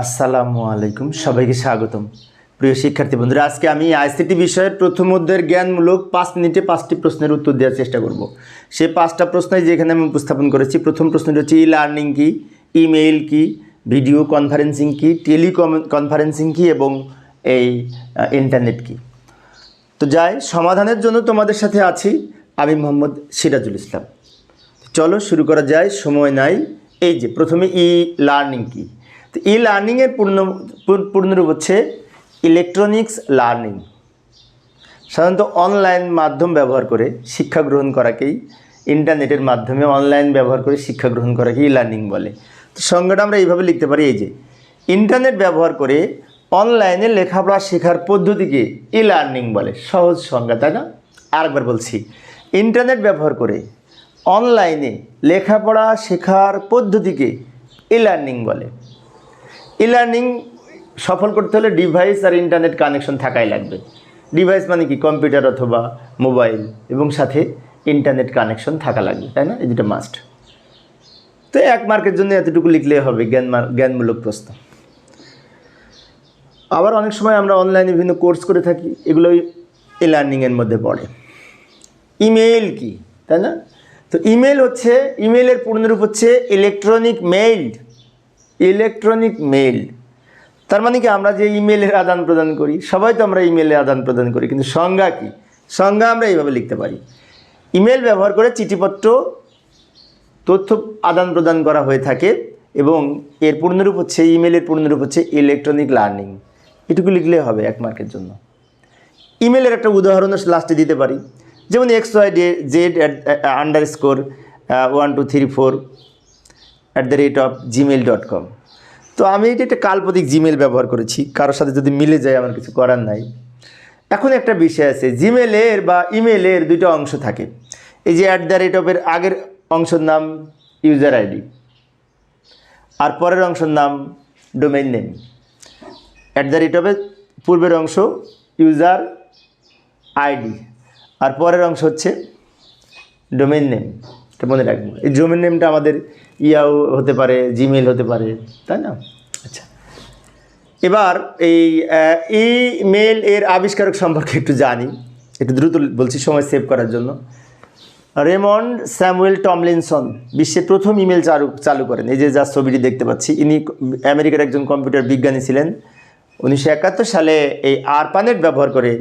আসসালামু আলাইকুম, সবাইকে স্বাগতম। প্রিয় শিক্ষার্থী বন্ধুরা, আজকে আমি আইসিটি বিষয়ের প্রথম অধ্যায়ের জ্ঞানমূলক পাঁচ মিনিটে পাঁচটি প্রশ্নের উত্তর দেওয়ার চেষ্টা করব। সেই পাঁচটা প্রশ্নই যেখানে আমি উপস্থাপন করেছি, প্রথম প্রশ্নটি হচ্ছে ই লার্নিং কি ইমেইল কি ভিডিও কনফারেন্সিং কি টেলিকম কনফারেন্সিং কি, এবং এই ইন্টারনেট কি। তো যাই, সমাধানের জন্য তোমাদের সাথে আছি আমি মোহাম্মদ সিরাজুল ইসলাম। চলো শুরু করা যায়, সময় নাই। এই যে, প্রথমে ই লার্নিং কি। তো ই লার্নিংয়ের পূর্ণ পূর- পূর্ণরূপ হচ্ছে ইলেকট্রনিক্স লার্নিং সাধারণত অনলাইন মাধ্যম ব্যবহার করে শিক্ষা গ্রহণ করাকেই ইন্টারনেটের মাধ্যমে অনলাইন ব্যবহার করে শিক্ষা গ্রহণ করাকে ই লার্নিং বলে। তো সংজ্ঞাটা আমরা এইভাবে লিখতে পারি, এই যে ইন্টারনেট ব্যবহার করে অনলাইনে লেখাপড়া শেখার পদ্ধতিকে ই লার্নিং বলে। সহজ সংজ্ঞা, তাই না? আরেকবার বলছি ইন্টারনেট ব্যবহার করে অনলাইনে লেখাপড়া শেখার পদ্ধতিকে ই লার্নিং বলে। ই লার্নিং সফল করতে হলে ডিভাইস আর ইন্টারনেট কানেকশন থাকাই লাগবে। ডিভাইস মানে কি? কম্পিউটার অথবা মোবাইল এবং সাথে ইন্টারনেট কানেকশন থাকা লাগবে, তাই না? এই দুটো মাস্ট তো এক মার্কের জন্য এতটুকু লিখলেই হবে জ্ঞান জ্ঞানমূলক প্রশ্ন। আবার অনেক সময় আমরা অনলাইনে বিভিন্ন কোর্স করে থাকি, এগুলো ই লার্নিংয়ের মধ্যে পড়ে। ইমেইল কি? তাই না? তো ইমেল হচ্ছে ইমেলের পূর্ণরূপ হচ্ছে ইলেকট্রনিক মেইল ইলেকট্রনিক মেইল। তার মানে কি আমরা যে ইমেলের আদান প্রদান করি, সবাই তো আমরা ইমেলের আদান প্রদান করি, কিন্তু সংজ্ঞা কি? সংজ্ঞা আমরা এইভাবে লিখতে পারি। ইমেল ব্যবহার করে চিঠিপত্র, তথ্য আদান প্রদান করা হয়ে থাকে এবং এর পূর্ণরূপ হচ্ছে ইমেলের পূর্ণরূপ হচ্ছে ইলেকট্রনিক লার্নিং। এটুকু লিখলে হবে এক মার্কের জন্য। ইমেলের একটা উদাহরণও লাস্টে দিতে পারি। যেমন X Y day, Z underscore one two three four at the rate of Gmail dot com তো আমি এটা একটা কাল্পনিক জিমেল ব্যবহার করেছি। কারোর সাথে যদি মিলে যায়, আমার কিছু করার নাই। এখন একটা বিষয় আছে জিমেলের বা ইমেলের দুটো অংশ থাকে। এই যে অ্যাট দ্য রেট অফের আগের অংশের নাম ইউজার আইডি আর পরের অংশের নাম domain name at the rate অফের পূর্বের অংশ ইউজার আইডি আর পরের অংশ হচ্ছে ডোমেইন নেম এটা মনে রাখব এই ডোমেইন নেমটা আমাদের ইয়াও হতে পারে জিমেল হতে পারে, তাই না? আচ্ছা। এবার এই ইমেল এর আবিষ্কারক সম্পর্কে একটু জানি, একটু দ্রুত বলছি, সময় সেভ করার জন্য। রেমন্ড স্যামুয়েল টমলিনসন, বিশ্বের প্রথম ইমেল চালু চালু করেন। এই যে যা ছবিটি দেখতে পাচ্ছি, ইনি আমেরিকার একজন কম্পিউটার বিজ্ঞানী ছিলেন। উনিশশো একাত্তর সালে এই আরপানেট ব্যবহার করে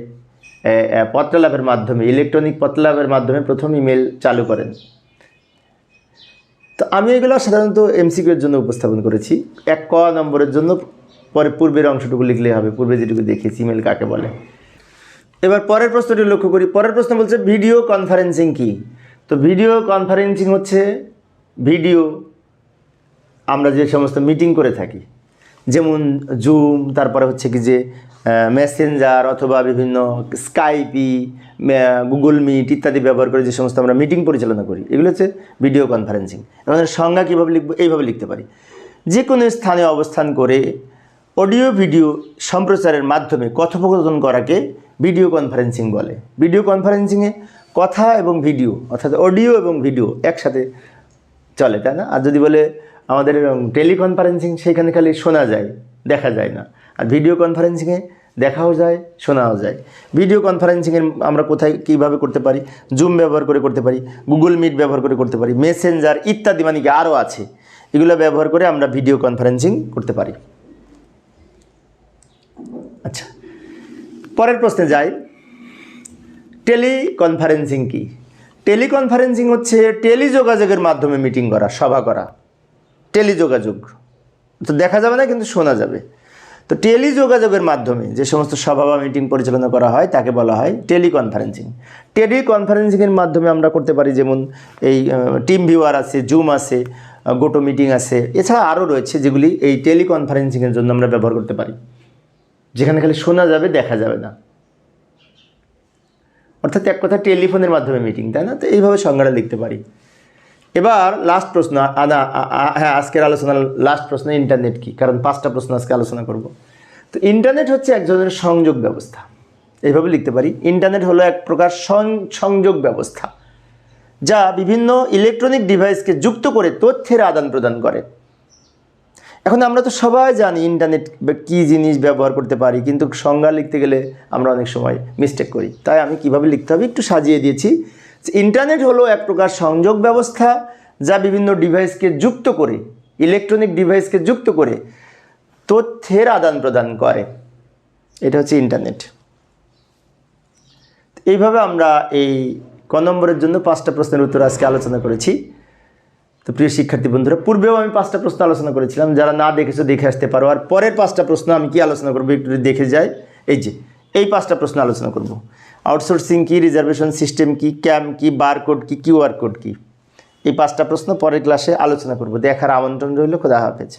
পত্রলাভের মাধ্যমে, ইলেকট্রনিক পত্রলাভের মাধ্যমে প্রথম ইমেল চালু করেন। তো আমি এগুলো সাধারণত এমসিকিউ এর জন্য উপস্থাপন করেছি। এক ক নম্বরের জন্য পরে পূর্বের অংশটুকু লিখলে হবে, পূর্বে যেটুকু দেখেছি ইমেল কাকে বলে। এবার পরের প্রশ্নটি লক্ষ্য করি। পরের প্রশ্ন বলছে, ভিডিও কনফারেন্সিং কি? তো ভিডিও কনফারেন্সিং হচ্ছে, ভিডিও আমরা যে সমস্ত মিটিং করে থাকি যেমন জুম, তারপরে হচ্ছে কি যে মেসেঞ্জার অথবা বিভিন্ন স্কাইপি গুগল মিট ইত্যাদি ব্যবহার করে যে সমস্ত আমরা মিটিং পরিচালনা করি, এগুলো হচ্ছে ভিডিও কনফারেন্সিং এবং সংজ্ঞা কীভাবে লিখব, এইভাবে লিখতে পারি। যে কোনো স্থানে অবস্থান করে অডিও ভিডিও সম্প্রচারের মাধ্যমে কথোপকথন করাকে ভিডিও কনফারেন্সিং বলে। ভিডিও কনফারেন্সিংয়ে কথা এবং ভিডিও অর্থাৎ অডিও এবং ভিডিও একসাথে চলে, তাই না? আর যদি বলে আমাদের টেলিকনফারেন্সিং সেখানে খালি শোনা যায়, দেখা যায় না। আর ভিডিও কনফারেন্সিংয়ে দেখাও যায়, শোনাও যায়। ভিডিও কনফারেন্সিংয়ের আমরা কোথায় কীভাবে করতে পারি? জুম ব্যবহার করে করতে পারি গুগল মিট ব্যবহার করে করতে পারি মেসেঞ্জার ইত্যাদি মানে কি আরও আছে, এগুলো ব্যবহার করে আমরা ভিডিও কনফারেন্সিং করতে পারি। আচ্ছা পরের প্রশ্নে যাই। টেলিকনফারেন্সিং কি? টেলিকনফারেন্সিং হচ্ছে টেলিযোগাযোগের মাধ্যমে মিটিং করা, সভা করা। টেলিযোগাযোগ। তো দেখা যাবে না, কিন্তু শোনা যাবে। তো টেলিযোগাযোগের মাধ্যমে যে সমস্ত সভা বা মিটিং পরিচালনা করা হয়, তাকে বলা হয় টেলিকনফারেন্সিং। টেলিকনফারেন্সিংয়ের মাধ্যমে আমরা করতে পারি, যেমন এই টিম ভিউয়ার আছে, জুম আছে গোটো মিটিং আছে, এছাড়া আরও রয়েছে যেগুলি এই টেলিকনফারেন্সিংয়ের জন্য আমরা ব্যবহার করতে পারি। যেখানে খালি শোনা যাবে, দেখা যাবে না। অর্থাৎ এক কথা টেলিফোনের মাধ্যমে মিটিং, তাই না? তো এইভাবে সংজ্ঞাটা লিখতে পারি। এবার লাস্ট প্রশ্ন আ- না, আ- আ- হ্যাঁ আজকের আলোচনার লাস্ট প্রশ্ন ইন্টারনেট কি? কারণ পাঁচটা প্রশ্ন আজকে আলোচনা করব। তো ইন্টারনেট হচ্ছে এক ধরনের সংযোগ ব্যবস্থা। এইভাবে লিখতে পারি। ইন্টারনেট হলো এক প্রকার সংযোগ ব্যবস্থা যা বিভিন্ন ইলেকট্রনিক ডিভাইসকে যুক্ত করে তথ্যের আদান প্রদান করে। এখন আমরা তো সবাই জানি ইন্টারনেট কী জিনিস ব্যবহার করতে পারি কিন্তু সংজ্ঞা লিখতে গেলে আমরা অনেক সময় মিস্টেক করি। তাই আমি কীভাবে লিখতে হবে একটু সাজিয়ে দিয়েছি। ইন্টারনেট হলো এক প্রকার সংযোগ ব্যবস্থা যা বিভিন্ন ডিভাইসকে যুক্ত করে, ইলেকট্রনিক ডিভাইসকে যুক্ত করে তথ্যের আদান প্রদান করে। এটা হচ্ছে ইন্টারনেট। এইভাবে আমরা এই ক নম্বরের জন্য পাঁচটা প্রশ্নের উত্তর আজকে আলোচনা করেছি। তো প্রিয় শিক্ষার্থী বন্ধুরা, পূর্বেও আমি পাঁচটা প্রশ্ন আলোচনা করেছিলাম। যারা না দেখেছ, দেখে আসতে পারো। আর পরের পাঁচটা প্রশ্ন আমি কি আলোচনা করব, একটু দেখে যাই। এই যে এই পাঁচটা প্রশ্ন আলোচনা করব। আউটসোর্সিং কি রিজার্ভেশন সিস্টেম কি ক্যাম কি বারকোড কি কিউআর কোড কি? এই পাঁচটা প্রশ্ন পরের ক্লাসে আলোচনা করব। দেখার আমন্ত্রণ রইল। খোদা হাফেজ।